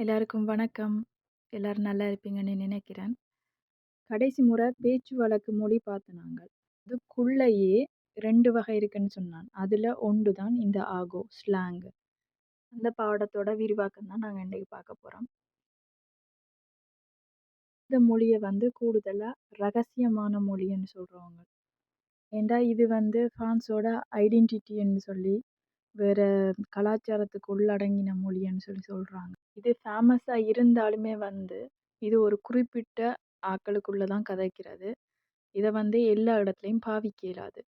எல்லாருக்கும் வணக்கம். எல்லாரும் நல்லா இருப்பீங்கன்னு நினைக்கிறேன். கடைசி முறை பேச்சு வழக்கு மொழி பார்த்தோம் நாங்கள். அதுக்குள்ளேயே 2 வகை இருக்குன்னு சொன்னான். அதுல ஒன்று தான் இந்த ஆகோ, ஸ்லாங். அந்த பாடத்தோட விரிவாக்கம் தான் நாங்க இன்னைக்கு பார்க்க போறோம். இந்த மொழிய வந்து கூடுதலா ரகசியமான மொழின்னு சொல்றவங்க. ஏன்டா இது வந்து பிரான்ஸோட ஐடென்டிட்டின்னு சொல்லி வேறு கலாச்சாரத்துக்கு உள்ளடங்கின மொழின்னு சொல்லி சொல்கிறாங்க இது ஃபேமஸாக இருந்தாலுமே வந்து இது ஒரு குறிப்பிட்ட ஆட்களுக்குள்ள தான் கதைக்கிறது. இதை வந்து எல்லா இடத்துலையும் பாவிக்க இயலாது.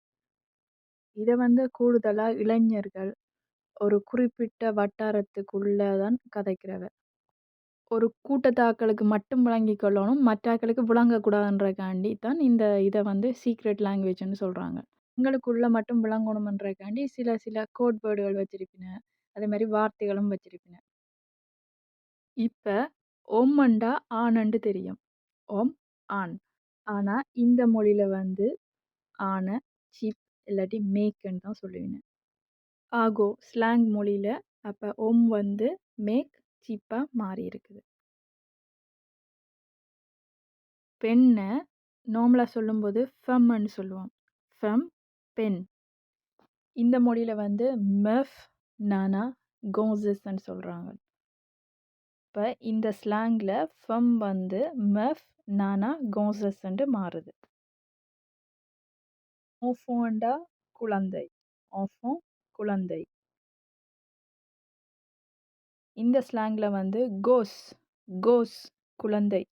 இதை வந்து கூடுதலாக இளைஞர்கள் ஒரு குறிப்பிட்ட வட்டாரத்துக்குள்ளே தான் கதைக்கிறவ. ஒரு கூட்டத்தாக்களுக்கு மட்டும் விளங்கி கொள்ளணும். மற்ற ஆட்களுக்கு விளங்கக்கூடாதுன்றதுக்காண்டி தான் இந்த இதை வந்து சீக்ரெட் லாங்குவேஜ்ன்னு சொல்கிறாங்க எங்களுக்குள்ளே மட்டும் விளங்கணுமன்றதுக்காண்டி சில சில கோட் வேர்டுகள் வச்சிருப்பினேன் அதே மாரி வார்த்தைகளும் வச்சிருப்பினேன் இப்போ ஒம்ண்டா ஆனண்டு தெரியும். ஒம், ஆன் ஆனால் இந்த மொழியில் வந்து ஆன சீப் இல்லாட்டி மேக்குன்னு தான் சொல்லுவினேன் ஆகோ ஸ்லாங் மொழியில் அப்போ ஒம் வந்து மேக், சீப்பாக மாறி இருக்குது. பெண்ணை நார்மலா சொல்லும்போது ஃபெம்ன்னு சொல்லுவோம். ஃபெம், பெண். இந்த மொழியில் வந்து மெஃப், நானா, கோசஸ்ன்னு சொல்கிறாங்க இப்போ இந்த ஸ்லாங்ல ஃபம் வந்து மெஃப், நானா, கோசஸ்ன்ட்டு மாறுது. ஓஃபோண்டா குழந்தை. ஓஃபோன் குழந்தை. இந்த ஸ்லாங்கில் வந்து கோஸ், கோஸ் குழந்தை.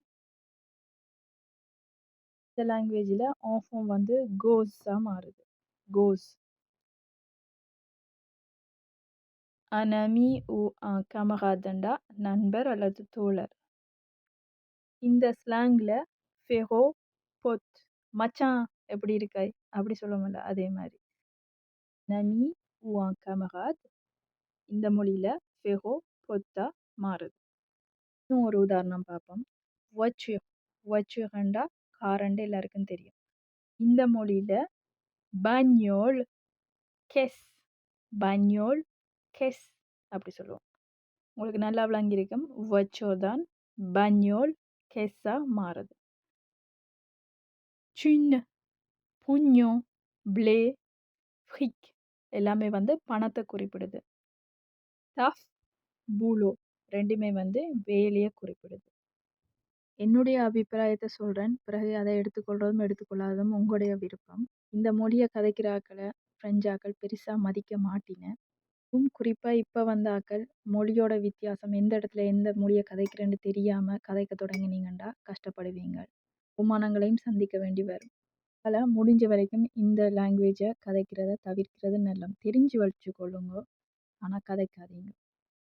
இந்த லாங்குவேஜில் ஓஃபோன் வந்து கோஸாக மாறுது. கோஸ். un ami ou un camarade நண்பர் அல்லது தோழர். இந்த ஸ்லாங்ல ஃபெரோ, பொத், மச்சான் எப்படி இருக்காய்? அப்படி சொல்லுவோம்ல அதே மாதிரி நமி ami ou un இந்த மொழியில் ஃபெரோ, பொத்தா மாறுது. இன்னும் ஒரு உதாரணம் பார்ப்போம். voiture, voitureண்டா காரண்டே எல்லாருக்கும் தெரியும். இந்த மொழியில் பான்யோல் கெஸ் பான்யோல் கெஸ் அப்படி சொல்லுவோம் உங்களுக்கு நல்லா விளங்கியிருக்கும் வச்சோ தான் பன்யோல் கெஸ்ஸாக மாறுது சின்ன புண்ணியம் பிளே ஃபிக் எல்லாமே வந்து பணத்தை குறிப்பிடுது டஃப் பூலோ ரெண்டுமே வந்து வேலையை குறிப்பிடுது என்னுடைய அபிப்பிராயத்தை சொல்கிறேன் பிறகு அதை எடுத்துக்கொள்கிறதும் எடுத்துக்கொள்ளாததும் உங்களுடைய விருப்பம். இந்த மொழியை கதைக்கிற ஆக்களை பிரெஞ்சு ஆட்கள் மதிக்க மாட்டின. குறிப்பாக இப்போ இப்ப வந்த ஆக்கள் மொழியோட வித்தியாசம் எந்த இடத்துல எந்த மொழியை கதைக்கிறேன்னு தெரியாமல் கதைக்க தொடங்கினீங்கண்டா கஷ்டப்படுவீங்க. அவமானங்களையும் சந்திக்க வேண்டி வரும். அதனால முடிஞ்ச வரைக்கும் இந்த லாங்குவேஜை கதைக்கிறத தவிர்க்கிறது நல்லம் தெரிஞ்சு வச்சுக்கொள்ளுங்க. ஆனால் கதைக்காதீங்க.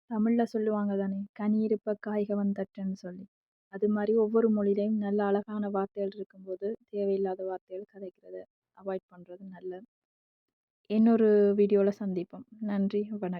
தமிழில் சொல்லுவாங்க தானே, "கனி இருப்ப காய்கவன் தட்டுன்னு" சொல்லி. அது மாதிரி ஒவ்வொரு மொழியிலையும் நல்ல அழகான வார்த்தைகள் இருக்கும்போது, தேவையில்லாத வார்த்தைகள் கதைக்கிறத அவாய்ட் பண்ணுறது நல்லது. இன்னொரு வீடியோவில் சந்திப்போம். நன்றி, வணக்கம்.